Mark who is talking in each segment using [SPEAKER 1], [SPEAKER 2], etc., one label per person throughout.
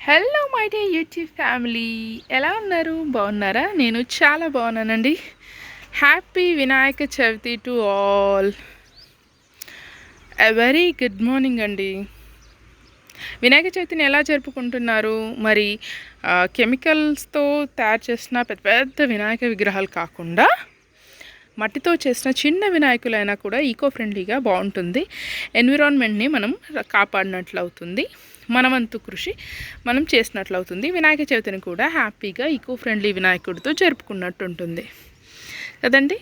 [SPEAKER 1] Hello my day YouTube family ఎలా ఉన్నారు? బాగున్నారా? నేను చాలా బాగున్నానండి. Happy Vinayaka Chavithi to all a very good morning అండి. వినాయక చవితిని ఎలా జరుపుకుంటున్నారు? మరి కెమికల్స్తో తయారు చేసిన పెద్ద పెద్ద వినాయక విగ్రహాలు కాకుండా మట్టితో చేసిన చిన్న వినాయకులైనా కూడా ఈకో ఫ్రెండ్లీగా బాగుంటుంది. ఎన్విరాన్మెంట్ని మనం కాపాడినట్లు అవుతుంది మనవంతు కృషి మనం చేసినట్లు అవుతుంది వినాయక చవితిని కూడా హ్యాపీగా ఈకో ఫ్రెండ్లీ వినాయకుడితో జరుపుకున్నట్టు ఉంటుంది కదండి?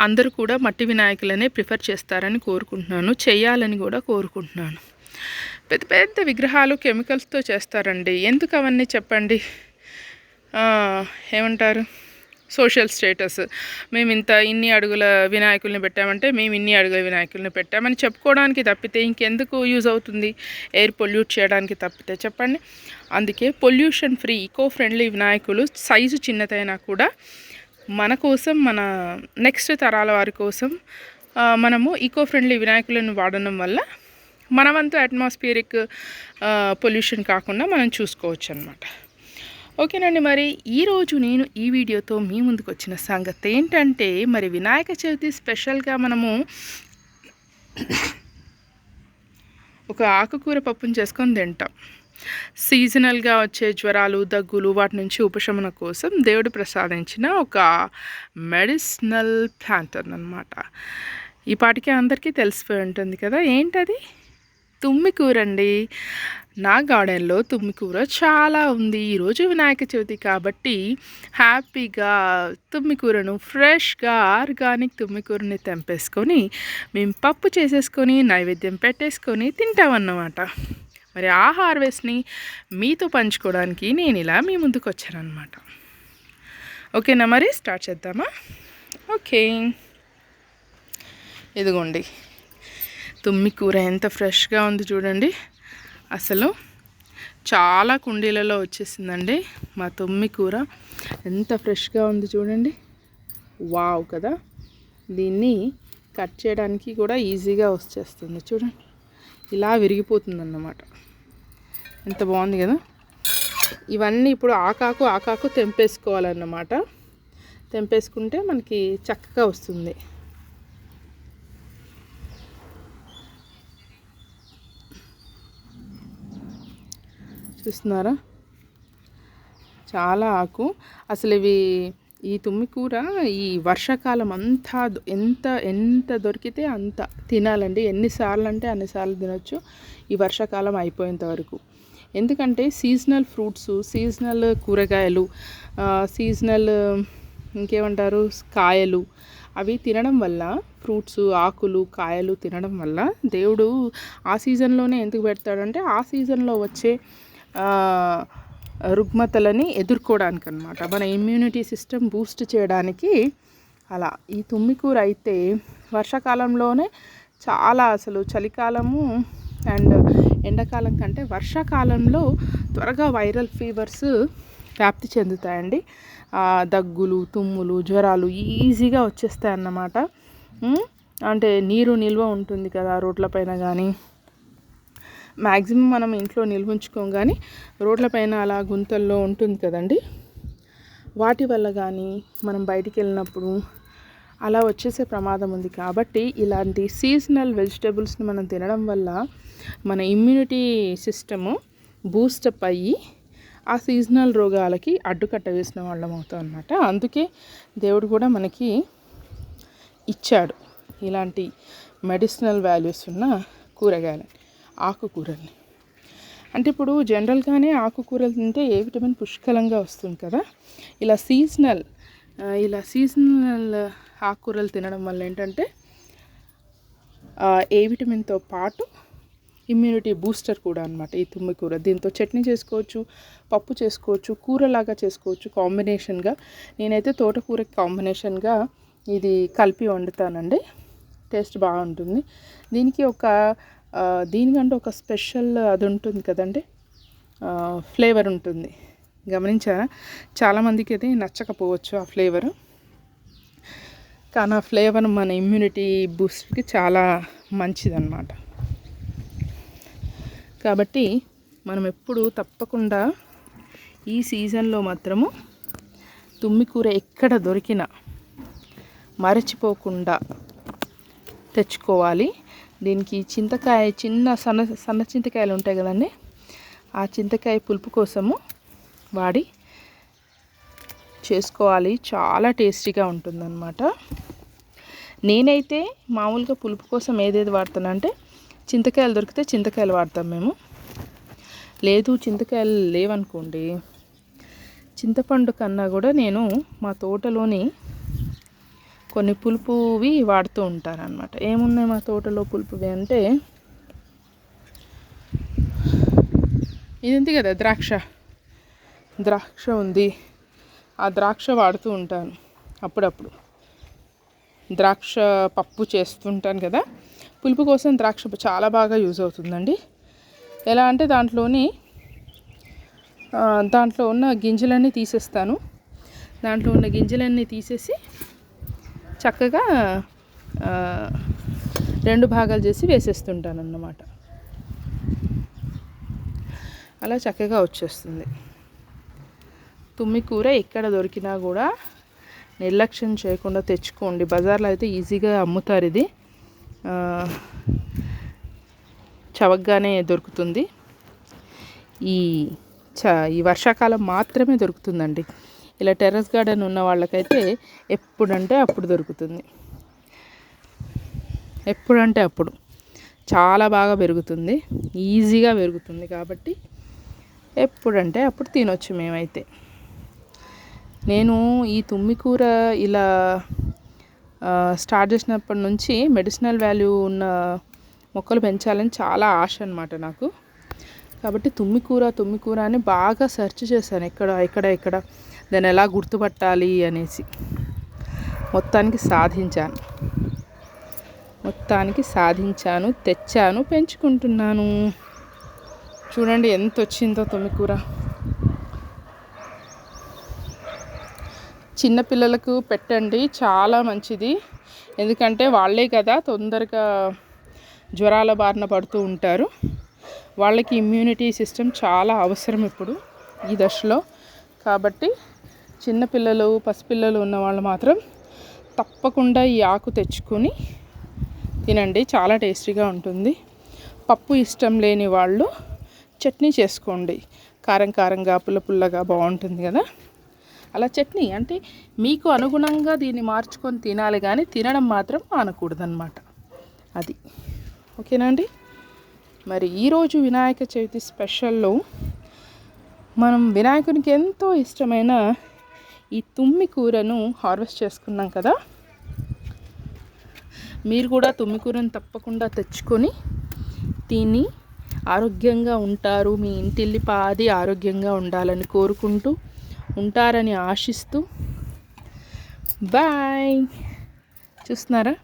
[SPEAKER 1] అందరూ కూడా మట్టి వినాయకులనే ప్రిఫర్ చేస్తారని కోరుకుంటున్నాను. చేయాలని కూడా కోరుకుంటున్నాను. పెద్ద పెద్ద విగ్రహాలు కెమికల్స్తో చేస్తారండి. ఎందుకు అవన్నీ చెప్పండి? ఏమంటారు? Social status. మేము ఇంత ఇన్ని అడుగుల వినాయకుల్ని పెట్టామంటే మేము ఇన్ని అడుగుల వినాయకుల్ని పెట్టామని చెప్పుకోవడానికి తప్పితే ఇంకెందుకు యూజ్ అవుతుంది? ఎయిర్ పొల్యూట్ చేయడానికి తప్పితే చెప్పండి. అందుకే పొల్యూషన్ ఫ్రీ ఈకో ఫ్రెండ్లీ వినాయకులు సైజు చిన్నదైనా కూడా మన కోసం మన నెక్స్ట్ తరాల వారి కోసం మనము ఈకో ఫ్రెండ్లీ వినాయకులను వాడడం వల్ల మనమంతా అట్మాస్ఫియరిక్ పొల్యూషన్ కాకుండా మనం చూసుకోవచ్చు అనమాట ఓకేనండి మరి ఈరోజు నేను ఈ వీడియోతో మీ ముందుకు వచ్చిన సంగతి ఏంటంటే మరి వినాయక చవితి స్పెషల్గా మనము ఒక ఆకుకూర పప్పును చేసుకొని తింటాం. సీజనల్గా వచ్చే జ్వరాలు దగ్గులు వాటి నుంచి ఉపశమన కోసం దేవుడు ప్రసాదించిన ఒక మెడిసినల్ ప్లాంటర్ అనమాట ఈ పాటికి అందరికీ తెలిసిపోయి ఉంటుంది కదా ఏంటది? తుమ్మి కూర అండి నా గార్డెన్లో తుమ్మి కూర చాలా ఉంది. ఈరోజు వినాయక చవితి కాబట్టి హ్యాపీగా తుమ్మి కూరను ఫ్రెష్గా ఆర్గానిక్ తుమ్మి కూరని తెంపేసుకొని మేము పప్పు చేసేసుకొని నైవేద్యం పెట్టేసుకొని తింటామన్నమాట. మరి ఆ హార్వెస్ట్ని మీతో పంచుకోవడానికి నేను ఇలా మీ ముందుకు వచ్చానమాట ఓకేనా మరి? స్టార్ట్ చేద్దామా? ఓకే. ఇదిగోండి. తుమ్మి కూర ఎంత ఫ్రెష్గా ఉంది చూడండి. అసలు చాలా కుండీలలో వచ్చేసిందండి మా తొమ్మి కూర. ఎంత ఫ్రెష్గా ఉంది చూడండి. వావ్ కదా. దీన్ని కట్ చేయడానికి కూడా ఈజీగా వచ్చేస్తుంది చూడండి. ఇలా విరిగిపోతుంది అన్నమాట ఎంత బాగుంది కదా. ఇవన్నీ ఇప్పుడు ఆకాకు ఆకాకు తెంపేసుకోవాలన్నమాట. తెంపేసుకుంటే మనకి చక్కగా వస్తుంది. చూస్తున్నారా చాలా ఆకు. అసలు ఇవి ఈ తుమ్మి కూర ఈ వర్షాకాలం అంతా ఎంత ఎంత దొరికితే అంత తినాలండి. ఎన్నిసార్లు అంటే అన్నిసార్లు తినొచ్చు. ఈ వర్షాకాలం అయిపోయేంత వరకు. ఎందుకంటే సీజనల్ ఫ్రూట్స్ సీజనల్ కూరగాయలు సీజనల్ ఇంకేమంటారు? కాయలు. అవి తినడం వల్ల ఫ్రూట్స్ ఆకులు కాయలు తినడం వల్ల దేవుడు ఆ సీజన్లోనే ఎందుకు పెడతాడంటే ఆ సీజన్లో వచ్చే రుగ్మతలని ఎదుర్కోవడానికి అనమాట మన ఇమ్యూనిటీ సిస్టమ్ బూస్ట్ చేయడానికి అలా. ఈ తుమ్మికూర అయితే వర్షాకాలంలోనే చాలా అసలు చలికాలము అండ్ ఎండాకాలం కంటే వర్షాకాలంలో త్వరగా వైరల్ ఫీవర్స్ వ్యాప్తి చెందుతాయండి. దగ్గులు తుమ్ములు జ్వరాలు ఈజీగా వచ్చేస్తాయి అన్నమాట అంటే నీరు నిల్వ ఉంటుంది కదా రోడ్లపైన కానీ మ్యాక్సిమం మనం ఇంట్లో నిల్వ కానీ రోడ్లపైన అలా గుంతల్లో ఉంటుంది కదండి. వాటి వల్ల కానీ మనం బయటికి వెళ్ళినప్పుడు అలా వచ్చేసే ప్రమాదం ఉంది కాబట్టి ఇలాంటి సీజనల్ వెజిటేబుల్స్ని మనం తినడం వల్ల మన ఇమ్యూనిటీ సిస్టము బూస్టప్ అయ్యి ఆ సీజనల్ రోగాలకి అడ్డుకట్ట వేసిన వాళ్ళం అవుతాం అనమాట అందుకే దేవుడు కూడా మనకి ఇచ్చాడు ఇలాంటి మెడిసినల్ వాల్యూస్ ఉన్న కూరగాయలని. ఆకుకూరల్ని. అంటే ఇప్పుడు జనరల్గానే ఆకుకూరలు తింటే ఏ విటమిన్ పుష్కలంగా వస్తుంది కదా? ఇలా సీజనల్ ఇలా సీజనల్ ఆకుకూరలు తినడం వల్ల ఏంటంటే ఏ విటమిన్తో పాటు ఇమ్యూనిటీ బూస్టర్ కూడా అనమాట ఈ తుమ్మి కూర. దీంతో చట్నీ చేసుకోవచ్చు పప్పు చేసుకోవచ్చు కూరలాగా చేసుకోవచ్చు కాంబినేషన్గా. నేనైతే తోటకూర కాంబినేషన్గా ఇది కలిపి వండుతానండి. టేస్ట్ బాగుంటుంది. దీనికి ఒక దీనికంటే ఒక స్పెషల్ అది ఉంటుంది కదండి ఫ్లేవర్ ఉంటుంది. గమనించారా? చాలామందికి అది నచ్చకపోవచ్చు ఆ ఫ్లేవరు. కానీ ఆ ఫ్లేవర్ మన ఇమ్యూనిటీ బూస్ట్కి చాలా మంచిదన్నమాట. కాబట్టి మనం ఎప్పుడు తప్పకుండా ఈ సీజన్లో మాత్రము తుమ్మికూర ఎక్కడ దొరికినా మరచిపోకుండా తెచ్చుకోవాలి. దీనికి చింతకాయ చిన్న సన్న సన్న చింతకాయలు ఉంటాయి కదండి. ఆ చింతకాయ పులుపు కోసము వాడి చేసుకోవాలి. చాలా టేస్టీగా ఉంటుందన్నమాట. నేనైతే మామూలుగా పులుపు కోసం ఏదేది వాడతానంటే చింతకాయలు దొరికితే చింతకాయలు వాడతాం మేము. లేదు చింతకాయలు లేవనుకోండి. చింతపండు కన్నా కూడా నేను మా తోటలోని కొన్ని పులుపువి వాడుతూ ఉంటారనమాట ఏమున్నాయి మా తోటలో పులుపువి అంటే ఇది ఉంది కదా ద్రాక్ష. ద్రాక్ష ఉంది. ఆ ద్రాక్ష వాడుతూ ఉంటాను అప్పుడప్పుడు. ద్రాక్ష పప్పు చేస్తుంటాను కదా. పులుపు కోసం ద్రాక్ష చాలా బాగా యూజ్ అవుతుందండి. ఎలా అంటే దాంట్లోని దాంట్లో ఉన్న గింజలన్నీ తీసేస్తాను. దాంట్లో ఉన్న గింజలన్నీ తీసేసి చక్కగా రెండు భాగాలు చేసి వేసేస్తుంటాను అన్నమాట అలా చక్కగా వచ్చేస్తుంది. తుమ్మి కూర ఎక్కడ దొరికినా కూడా నిర్లక్ష్యం చేయకుండా తెచ్చుకోండి. బజార్లో అయితే ఈజీగా అమ్ముతారు ఇది. చవగ్గానే దొరుకుతుంది. ఈ చ ఈ వర్షాకాలం మాత్రమే దొరుకుతుందండి. ఇలా టెర్రస్ గార్డెన్ ఉన్న వాళ్ళకైతే ఎప్పుడంటే అప్పుడు దొరుకుతుంది. ఎప్పుడంటే అప్పుడు. చాలా బాగా పెరుగుతుంది. ఈజీగా పెరుగుతుంది కాబట్టి ఎప్పుడంటే అప్పుడు తినొచ్చు మేమైతే. నేను ఈ తుమ్మి కూర ఇలా స్టార్ట్ చేసినప్పటి నుంచి మెడిసినల్ వాల్యూ ఉన్న మొక్కలు పెంచాలని చాలా ఆశ అనమాట నాకు. కాబట్టి తుమ్మికూర తుమ్మికూర అని బాగా సెర్చ్ చేశాను. ఎక్కడ ఎక్కడ ఎక్కడ దాన్ని ఎలా గుర్తుపట్టాలి అనేసి మొత్తానికి సాధించాను. మొత్తానికి సాధించాను తెచ్చాను పెంచుకుంటున్నాను. చూడండి ఎంత వచ్చిందో తుమ్మికూర చిన్నపిల్లలకు పెట్టండి చాలా మంచిది. ఎందుకంటే వాళ్ళే కదా తొందరగా జ్వరాల బారిన పడుతూ ఉంటారు. వాళ్ళకి ఇమ్యూనిటీ సిస్టమ్ చాలా అవసరం ఇప్పుడు ఈ దశలో. కాబట్టి చిన్నపిల్లలు పసిపిల్లలు ఉన్న వాళ్ళు మాత్రం తప్పకుండా ఈ ఆకు తెచ్చుకొని తినండి. చాలా టేస్టీగా ఉంటుంది. పప్పు ఇష్టం లేని వాళ్ళు చట్నీ చేసుకోండి. కారం కారంగా పుల్ల పుల్లగా బాగుంటుంది కదా. అలా చట్నీ అంటే మీకు అనుగుణంగా దీన్ని మార్చుకొని తినాలి కానీ తినడం మాత్రం అనకూడదన్నమాట అది. ఓకేనా అండి? మరి ఈరోజు వినాయక చవితి స్పెషల్లో మనం వినాయకునికి ఎంతో ఇష్టమైన ఈ తుమ్మి కూరను హార్వెస్ట్ చేసుకున్నాం కదా. మీరు కూడా తుమ్మి కూరను తప్పకుండా తెచ్చుకొని తిని ఆరోగ్యంగా ఉంటారు. మీ ఇంటిల్లి పాది ఆరోగ్యంగా ఉండాలని కోరుకుంటూ ఉంటారని ఆశిస్తూ. బాయ్. చూస్తున్నారా?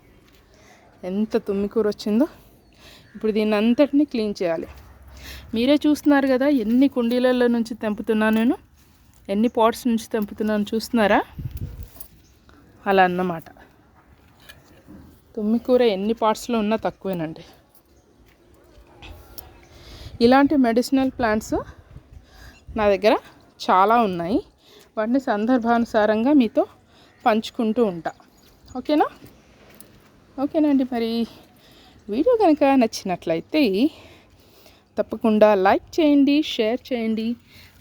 [SPEAKER 1] ఎంత తుమ్మి కూర వచ్చిందో. ఇప్పుడు దీన్ని అంతటిని క్లీన్ చేయాలి. మీరే చూస్తున్నారు కదా ఎన్ని కుండీలలో నుంచి తెంపుతున్నాను నేను. ఎన్ని పాట్స్ నుంచి తెంపుతున్నాను చూస్తున్నారా? అలా అన్నమాట. తుమ్మికూర ఎన్ని పార్ట్స్లో ఉన్నా తక్కువేనండి. ఇలాంటి మెడిసినల్ ప్లాంట్స్ నా దగ్గర చాలా ఉన్నాయి. వాటిని సందర్భానుసారంగా మీతో పంచుకుంటూ ఉంటా. ఓకేనా? ఓకేనండి మరి. వీడియో కనుక నచ్చినట్లయితే తప్పకుండా లైక్ చేయండి షేర్ చేయండి.